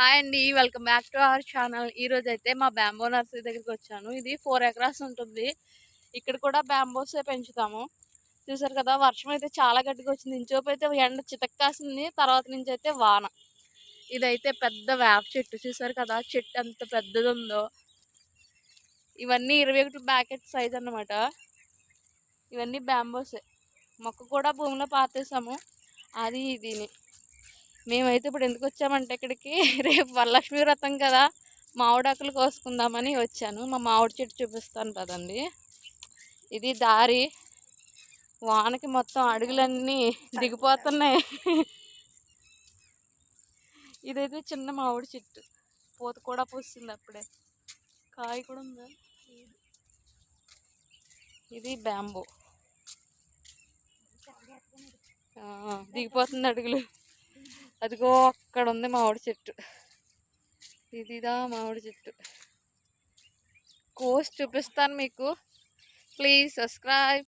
Hi అండి. Welcome back to our channel. ఈ రోజు అయితే మా బ్యాంబో నర్సరీ దగ్గరికి వచ్చాను ఇది ఫోర్ ఎకరాస్ ఉంటుంది. ఇక్కడ కూడా బ్యాంబోసే పెంచుతాము. చూసారు కదా వర్షం అయితే చాలా గట్టిగా వచ్చింది ఇంచోపు అయితే ఎండ చితక్కాసింది. తర్వాత నుంచి అయితే వాన. ఇదైతే పెద్ద వేప చెట్టు. చూసారు కదా చెట్టు ఎంత పెద్దది ఉందో ఇవన్నీ ఇరవై ఒకటి బ్యాకెట్ సైజ్ అన్నమాట. ఇవన్నీ బ్యాంబోసే. మొక్క కూడా భూమిలో పాతేసాము. అది దీని మేమైతే ఇప్పుడు ఎందుకు వచ్చామంటే ఇక్కడికి? రేపు వరలక్ష్మి వ్రతం కదా మామిడాకులు కోసుకుందామని వచ్చాను. మా మామిడి చెట్టు చూపిస్తాను కదండి ఇది దారి. వానకి మొత్తం అడుగులన్నీ దిగిపోతున్నాయి. ఇదైతే చిన్న మామిడి చెట్టు. పూత కూడా పూస్తుంది అప్పుడే. కాయ కూడా ఉందా? ఇది బ్యాంబో. దిగిపోతుంది అడుగులు. అదిగో అక్కడ ఉంది మామిడి చెట్టు. ఇదిదా మామిడి చెట్టు. కోసి చూపిస్తాను మీకు. Please subscribe.